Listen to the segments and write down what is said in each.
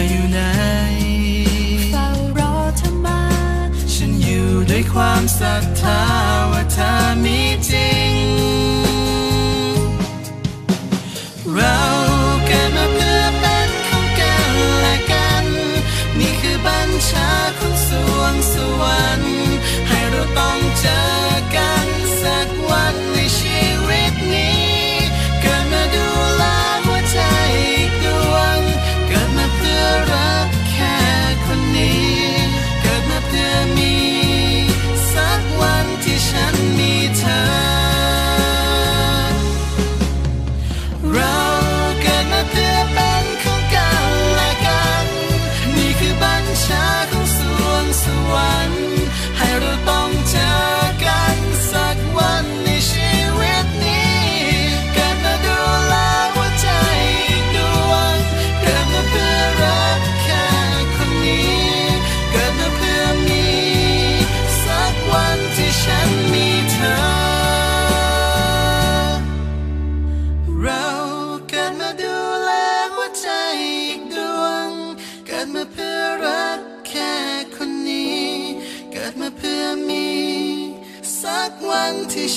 ออยู่ไหนเฝ้ารอเธอมา ฉันอยู่ด้วยความศรัทธาว่าเธอมีจริง เราเกิดมาเพื่อเป็นของกันและกัน นี่คือบัญชาของสวงสวรรค์ให้เราต้องเจอ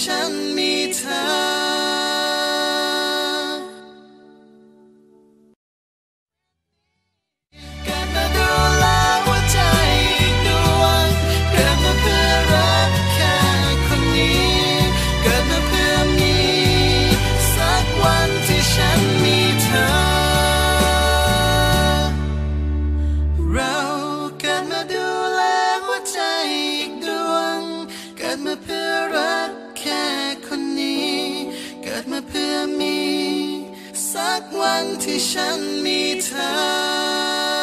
ฉันมีเธอเกิดมาดูแลหัวใจอีกดวงเกิดมาเพื่อ แค่คนนี้ เกิดมาเพื่อมี สักวันที่ฉันมีเธอ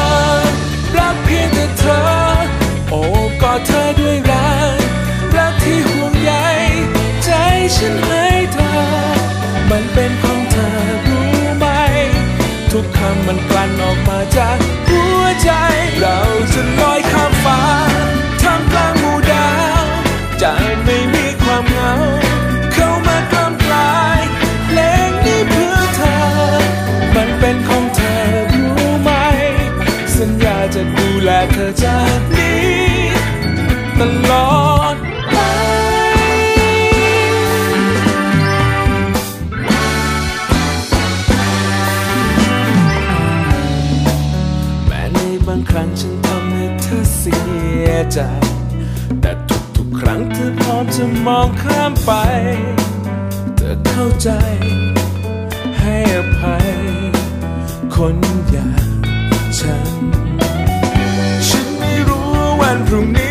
มันกลั่นออกมาจากหัวใจ เราจะลอยข้ามฟ้าท่ามกลางหมู่ดาวจะไม่มีความเหงา เข้ามากล้ำกลายเพลงนี้เพื่อเธอ มันเป็นของเธอรู้ไหม สัญญาจะดูแลเธอจากนี้ ตลอด ฉันทำให้เธอเสียใจ แต่ทุกๆครั้งเธอพร้อมจะมองข้ามไป เธอเข้าใจ ให้อภัย คนอย่างฉัน ฉันไม่รู้วันพรุ่งนี้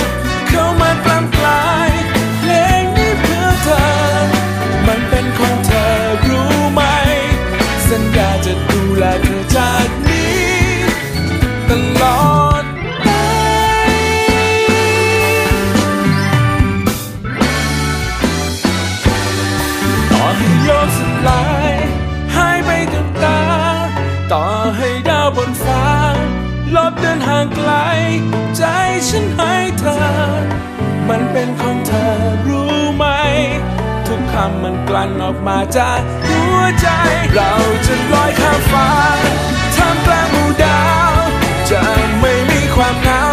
โยกสลายหายไปกับตา ต่อให้ดาวบนฟ้า ลบเดินห่างไกล ใจฉันให้เธอ มันเป็นของเธอรู้ไหม ทุกคำมันกลั่นออกมาจากหัวใจ เราจะลอยข้ามฟ้าท่ามกลางหมู่ดาว จะไม่มีความเหงา